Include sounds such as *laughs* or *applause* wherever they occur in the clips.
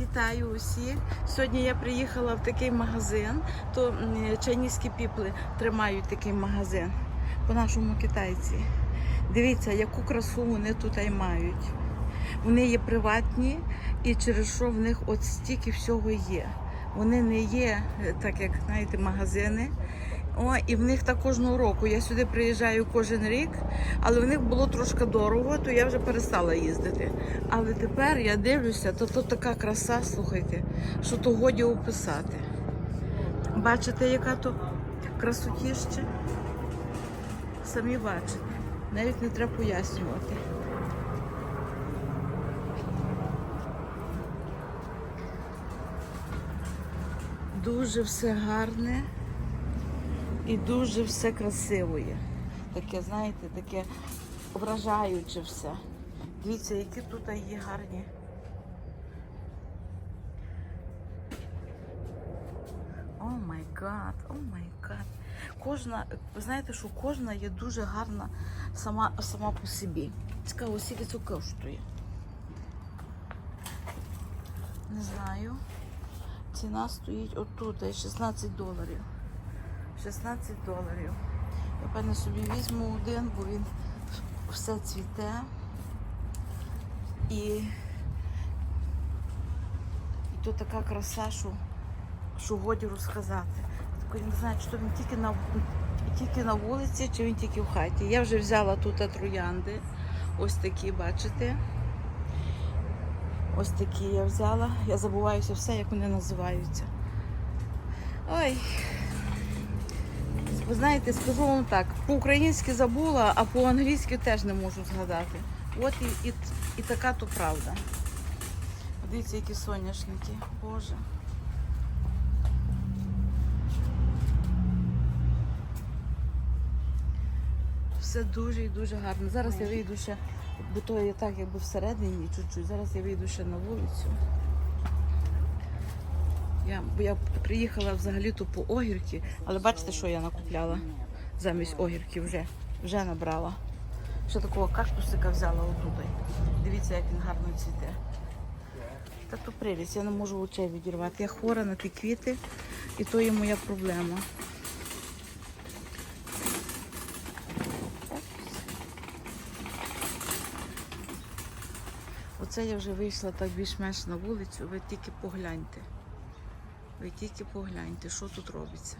Вітаю усіх. Сьогодні я приїхала в такий магазин. То м, чайнійські піпли тримають такий магазин по-нашому китайці. Дивіться, яку красу вони тут мають. Вони є приватні і через що в них от стільки всього є. Вони не є, е, так як знаєте, магазини. О, і в них так кожного року. Я сюди приїжджаю кожен рік, але в них було трошки дорого, то я вже перестала їздити. Але тепер я дивлюся, то тут така краса, слухайте, що то годі описати. Бачите, яка то красотіще? Самі бачите. Навіть не треба пояснювати. Дуже все гарне і дуже все красиво є. Таке, знаєте, таке вражаюче все. Дивіться, які тут є гарні. О май гад, о май гад. Кожна, ви знаєте, що кожна є дуже гарна сама, сама по собі. Цікаво, скільки це коштує. Не знаю. Ціна стоїть отут, е, 16 доларів. 16 доларів. Я певне собі візьму один, бо він все цвіте. І, і тут така краса, що, що годі розказати. Так я не знаю, чи то він тільки на, тільки на вулиці, чи він тільки в хаті. Я вже взяла тут троянди. Ось такі, бачите. Ось такі я взяла. Я забуваюся все, як вони називаються. Ой. Ви знаєте, скажу вам так, по-українськи забула, а по-англійськи теж не можу згадати. От і, і, і така то правда. Дивіться, які соняшники. Боже. Все дуже і дуже гарно. Зараз я вийду ще, бо то є так, якби всередині чуть-чуть. Зараз я вийду ще на вулицю. Я, я приїхала взагалі-то по огірки, але бачите, що я накупляла замість огірки вже, вже набрала. Ще такого кактусика взяла отут. Дивіться, як він гарно цвіте. Та то прелість, я не можу очей відірвати. Я хвора на ті квіти, і то є моя проблема. Оце я вже вийшла так більш-менш на вулицю, ви тільки погляньте. Ви тільки погляньте, що тут робиться.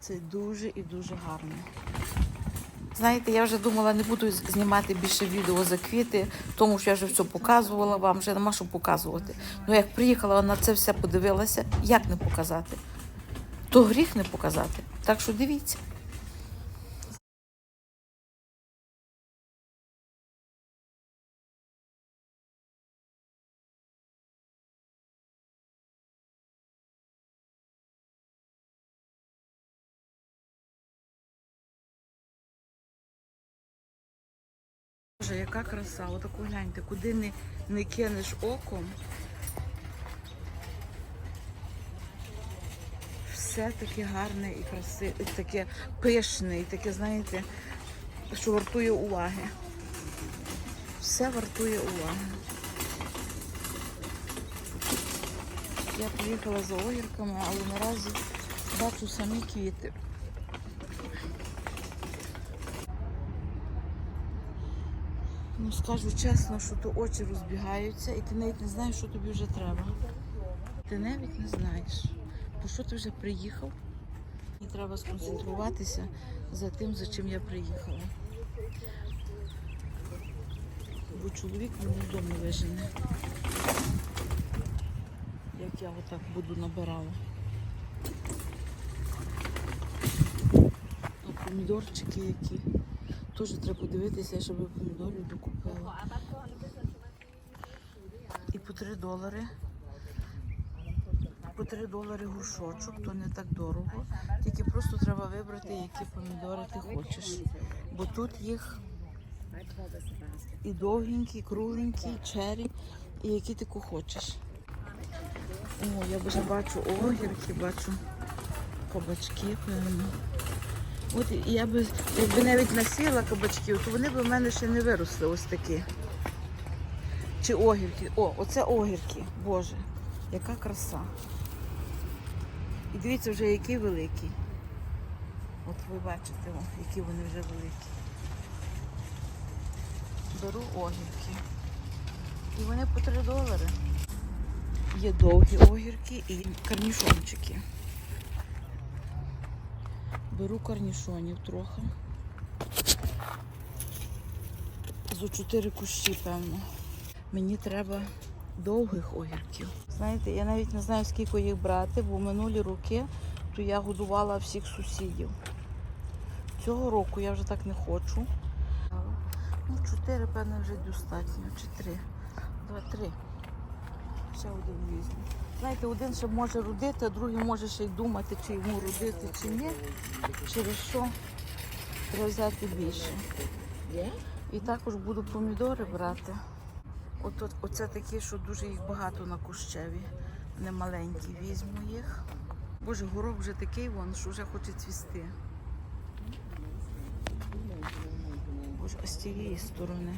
Це дуже і дуже гарно. Знаєте, я вже думала, не буду знімати більше відео за квіти, тому що я вже все показувала вам, вже нема що показувати. Ну як приїхала на це все подивилася, як не показати? То гріх не показати. Так що дивіться. Боже, яка краса, отаку гляньте, куди не, не кинеш оком. Все таке гарне і красиве, таке пишне, і таке, знаєте, що вартує уваги. Все вартує уваги. Я приїхала за огірками, але наразі бачу самі квіти. Скажу чесно, що то очі розбігаються, і ти навіть не знаєш, що тобі вже треба. Ти навіть не знаєш, бо що ти вже приїхав. Мені треба сконцентруватися за тим, за чим я приїхала. Бо чоловік мене з дому вижене. Як я отак буду набирала. Помідорчики які. Теж треба подивитися, щоб я помідорів докупила. І по 3 долари. По 3 долари горшочок, то не так дорого. Тільки просто треба вибрати, які помідори ти хочеш. Бо тут їх і довгенькі, і кругленькі, і чері, і які ти хочеш. О, я вже бачу огірки, бачу кабачки, певно. От я би, якби навіть насіяла кабачків, то вони б в мене ще не виросли ось такі. Чи огірки. О, оце огірки. Боже, яка краса. І дивіться вже, які великі. От ви бачите, о, які вони вже великі. Беру огірки. І вони по 3 долари. Є довгі огірки і карнішончики. Беру карнішонів трохи. Зо 4 кущі, певно. Мені треба довгих огірків. Знаєте, я навіть не знаю, скільки їх брати, бо минулі роки то я годувала всіх сусідів. Цього року я вже так не хочу. Ну, чотири, певно, вже достатньо. Чи три. Два, три. Ще один візьму. Знаєте, один ще може родити, а другий може ще й думати, чи йому родити, чи ні. Через що треба взяти більше. І також буду помідори брати. От, от, оце такі, що дуже їх багато на кущеві. Не маленькі. Візьму їх. Боже, горох вже такий вон, що вже хоче цвісти. Боже, а з тієї сторони.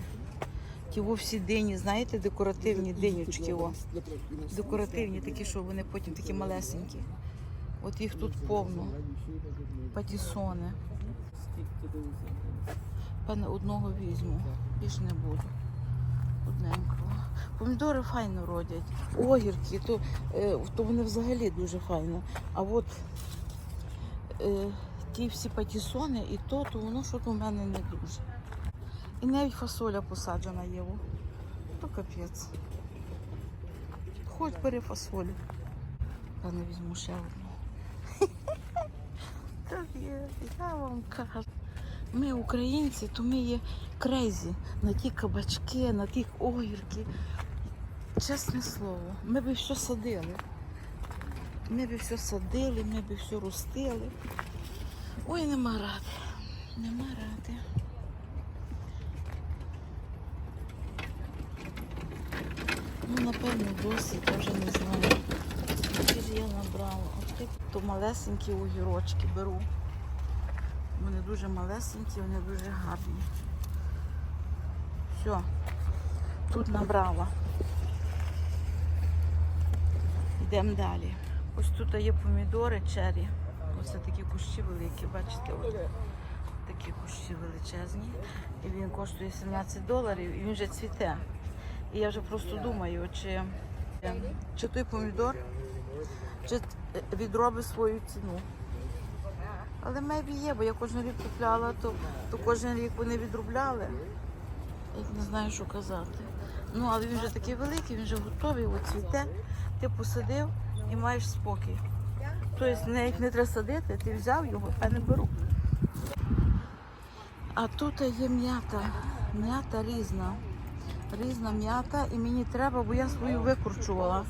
Ті всі дині, знаєте, декоративні динючки. О. Декоративні такі, що вони потім такі малесенькі. От їх тут повно. Патісони. Певне, одного візьму. Більше не буду. Одненького. Помідори файно родять. Огірки, то, е, то вони взагалі дуже файно. А от е, ті всі патісони і то, то воно щось у мене не дуже. І навіть фасоля посаджена є. То капець. Хоч бери фасолю. Певно, візьму ще одну. *laughs* Я вам кажу. Ми українці, то ми є крейзі на ті кабачки, на ті огірки. Чесне слово, ми би все садили. Ми би все садили, ми би все ростили. Ой, нема ради. Нема ради. Ну, напевно, досить, я вже не знаю. Які ж я набрала. От такі то малесенькі огірочки беру. Вони дуже малесенькі, вони дуже гарні. Все, тут набрала. Йдемо далі. Ось тут є помідори чері. Ось такі кущі великі, бачите? От. Такі кущі величезні. І він коштує 17 доларів і він вже цвіте. І я вже просто думаю, чи, чи той помідор чи відробить свою ціну. Але мебі є, бо я кожен рік купляла, то, то кожен рік вони відробляли. Я не знаю, що казати. Ну, але він вже такий великий, він вже готовий, от цвіте. Ти посадив і маєш спокій. Тобто навіть не треба садити, ти взяв його, а не беру. А тут є м'ята. М'ята різна. Різна м'ята і мені треба, бо я свою викручувала.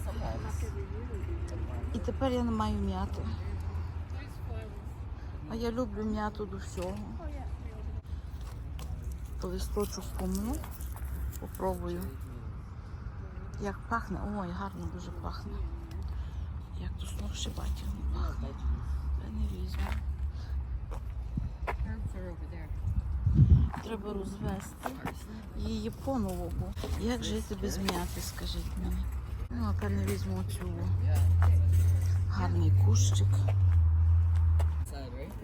І тепер я не маю м'яти. А я люблю м'яту до всього. То листочок помну, попробую. Як пахне, ой, гарно дуже пахне. Як то сногсшибательно пахне. Я не візьму. Треба розвести її по-новому. Як жити без м'яти, скажіть мені. Ну, а певне візьму цю гарний кущик.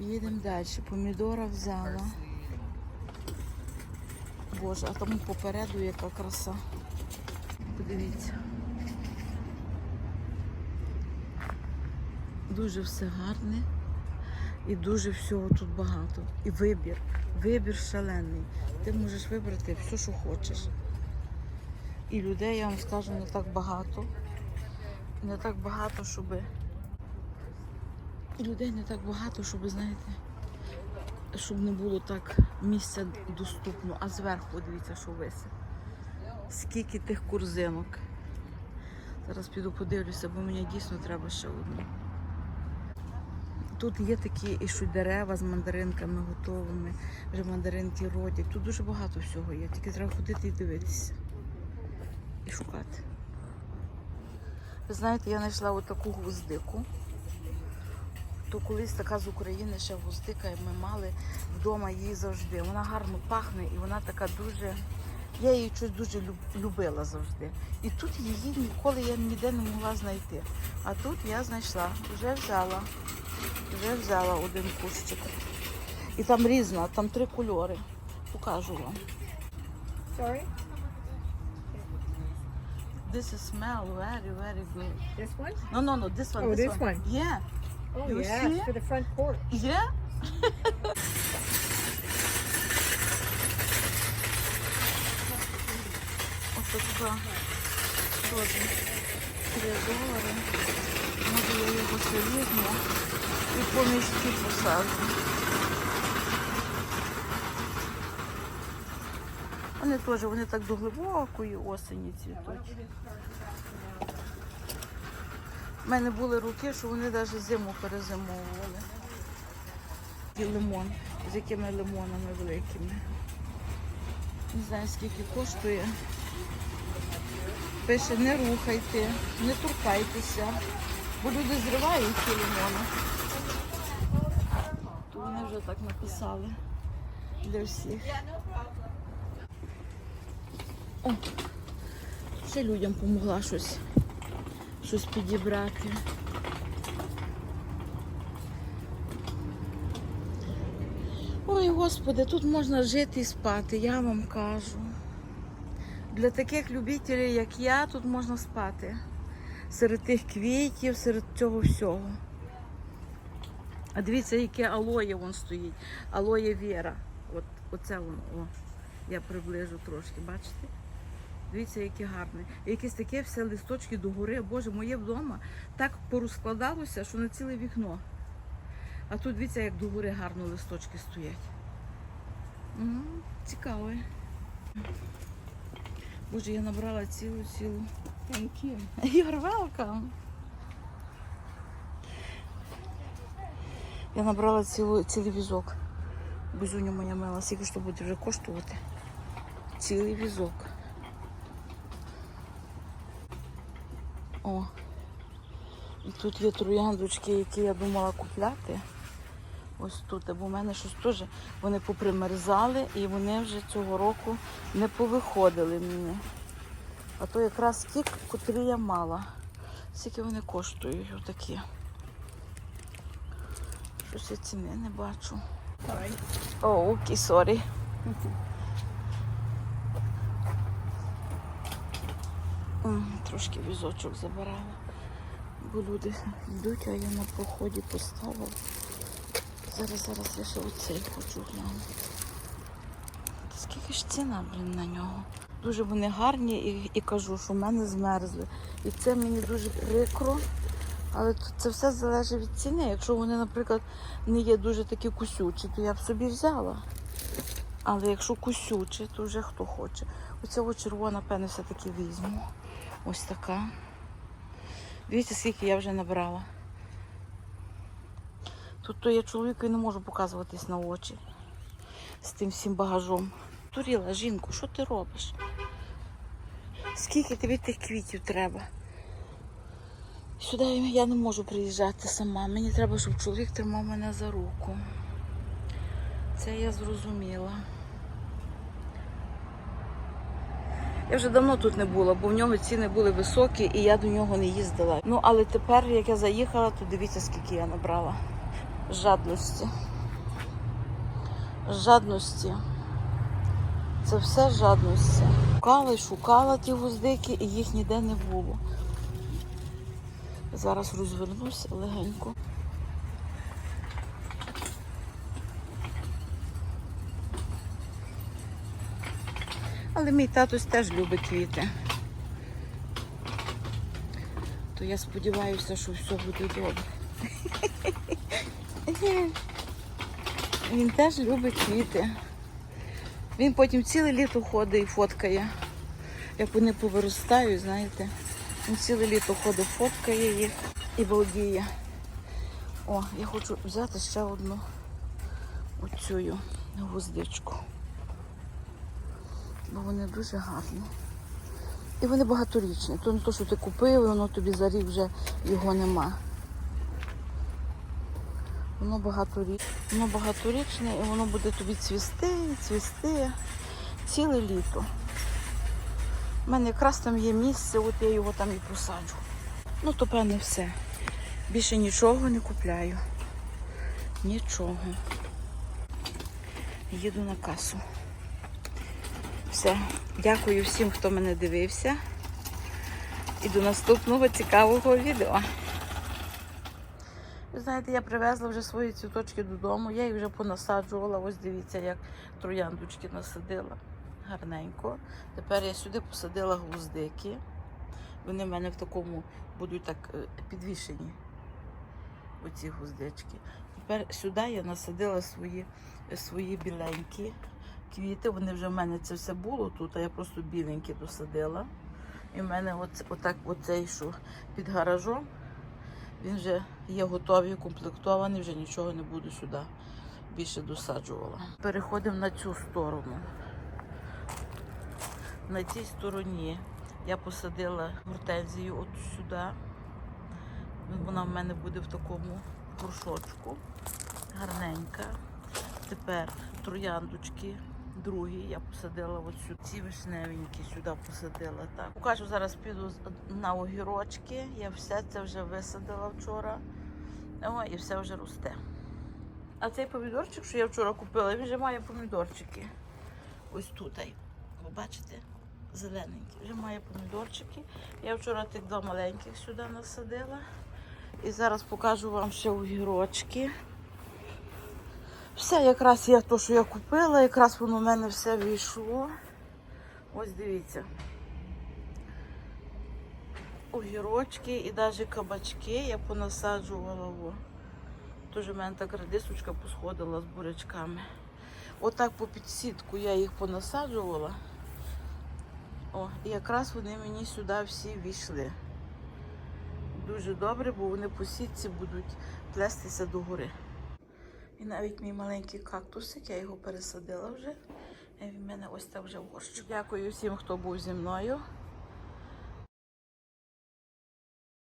Їдемо далі. Помідора взяла. Боже, а тому попереду яка краса. Подивіться. Дуже все гарне і дуже всього тут багато. І вибір. Вибір шалений. Ти можеш вибрати все, що хочеш. І людей, я вам скажу, не так багато. Не так багато, щоб. І людей не так багато, щоб, знаєте, щоб не було так місця доступно, а зверху дивіться, що висить. Скільки тих корзинок. Зараз піду подивлюся, бо мені дійсно треба ще одну. Тут є такі і що дерева з мандаринками готовими, вже мандаринки родять. Тут дуже багато всього є, тільки треба ходити і дивитися. І шукати. Ви знаєте, я знайшла отаку гвоздику. То колись така з України ще гвоздика, і ми мали вдома її завжди. Вона гарно пахне і вона така дуже Я її щось дуже люб- любила завжди. І тут її ніколи я ніде не могла знайти. А тут я знайшла, вже взяла. Вже взяла один кущик. І там різна, там три кольори. Покажу вам. Sorry, This is smell very, very good. this one? No, no, no, this one. Oh, this, this one. Yeah. Oh, You yes, see? for the front porch. Yeah. *laughs* Ось така теж 3 долари. Може я його ще візьму і по посаджу. Вони теж, вони так до глибокої осені цвітуть. У мене були руки, що вони навіть зиму перезимовували. І лимон з якими лимонами великими. Не знаю скільки коштує. Пише, не рухайте, не торкайтеся, бо люди зривають ці лимони. То вони вже так написали для всіх. О, ще людям допомогла щось, щось підібрати. Ой, Господи, тут можна жити і спати, я вам кажу. Для таких любителів, як я, тут можна спати. Серед тих квітів, серед цього всього. А дивіться, яке алоє вон стоїть. Алоє Віра. От, оце воно. О. Я приближу трошки, бачите? Дивіться, яке гарне. Якесь таке все листочки догори. Боже, моє вдома так порозкладалося, що на ціле вікно. А тут дивіться, як догори гарно листочки стоять. М, Цікаво. Боже, я набрала цілу цілу. Thank you. You're welcome. Я набрала цілу, цілий візок. Бузюня моя мила, скільки що буде вже коштувати. Цілий візок. О. І тут є трояндочки, які я думала купляти. Ось тут, бо в мене щось теж вони попримерзали і вони вже цього року не повиходили мені. А то якраз кік, котрий я мала. Скільки вони коштують отакі. Щось я ціни не бачу. О, окей, сорі. Трошки візочок забирала. Бо люди йдуть, а я на проході поставила. Зараз, зараз я ще оцей хочу глянути. Скільки ж ціна, блін, на нього? Дуже вони гарні і, і кажу, що в мене змерзли. І це мені дуже прикро. Але це все залежить від ціни. Якщо вони, наприклад, не є дуже такі кусючі, то я б собі взяла. Але якщо кусючі, то вже хто хоче. Оцього червона, певне, все-таки візьму. Ось така. Дивіться, скільки я вже набрала. Тут то я чоловіку і не можу показуватись на очі з тим всім багажом. Туріла, жінку, що ти робиш? Скільки тобі тих квітів треба? Сюди я не можу приїжджати сама. Мені треба, щоб чоловік тримав мене за руку. Це я зрозуміла. Я вже давно тут не була, бо в нього ціни були високі і я до нього не їздила. Ну, але тепер, як я заїхала, то дивіться, скільки я набрала. Жадності. Жадності. Це все жадності. Шукала і шукала ті гвоздики, і їх ніде не було. Зараз розвернуся легенько. Але мій татусь теж любить квіти. То я сподіваюся, що все буде добре. *laughs* Він теж любить квіти. Він потім ціле літо ходить і фоткає. Як вони повиростають, знаєте. Він ціле літо ходить, фоткає їх і балдіє. О, я хочу взяти ще одну оцю гвоздичку. Бо вони дуже гарні. І вони багаторічні. То не то, що ти купив, воно тобі за рік вже його нема. Воно багаторічне, воно багаторічне і воно буде тобі цвісти, цвісти ціле літо. У мене якраз там є місце, от я його там і посаджу. Ну, то певне все. Більше нічого не купляю. Нічого. Їду на касу. Все. Дякую всім, хто мене дивився. І до наступного цікавого відео. Ви знаєте, я привезла вже свої цвіточки додому. Я їх вже понасаджувала. Ось дивіться, як трояндочки насадила. Гарненько. Тепер я сюди посадила гвоздики. Вони в мене в такому будуть так е, підвішені. Оці гвоздички. Тепер сюди я насадила свої, свої біленькі квіти. Вони вже в мене це все було тут, а я просто біленькі досадила. І в мене оце, отак, оцей, що під гаражом, він вже є готовий, комплектований, вже нічого не буду сюди більше досаджувала. Переходимо на цю сторону. На цій стороні я посадила гортензію от сюди. Вона в мене буде в такому горшочку. Гарненька. Тепер трояндочки другі я посадила от сюди. Ці вишневенькі сюди посадила. Так. Покажу, зараз піду на огірочки. Я все це вже висадила вчора. О, і все вже росте. А цей помідорчик, що я вчора купила, він вже має помідорчики. Ось тут. Ви бачите? Зелененький. Вже має помідорчики. Я вчора тих два маленьких сюди насадила. І зараз покажу вам ще огірочки. Все якраз я то, що я купила, якраз воно в мене все війшло. Ось дивіться. Огірочки і навіть кабачки я понасаджувала. Во. Тоже в мене так радисочка посходила з бурячками. Отак по підсітку я їх понасаджувала. О, і якраз вони мені сюди всі війшли. Дуже добре, бо вони по сітці будуть плестися догори. І навіть мій маленький кактусик, я його пересадила вже. І він в мене ось так вже горщик. Дякую всім, хто був зі мною.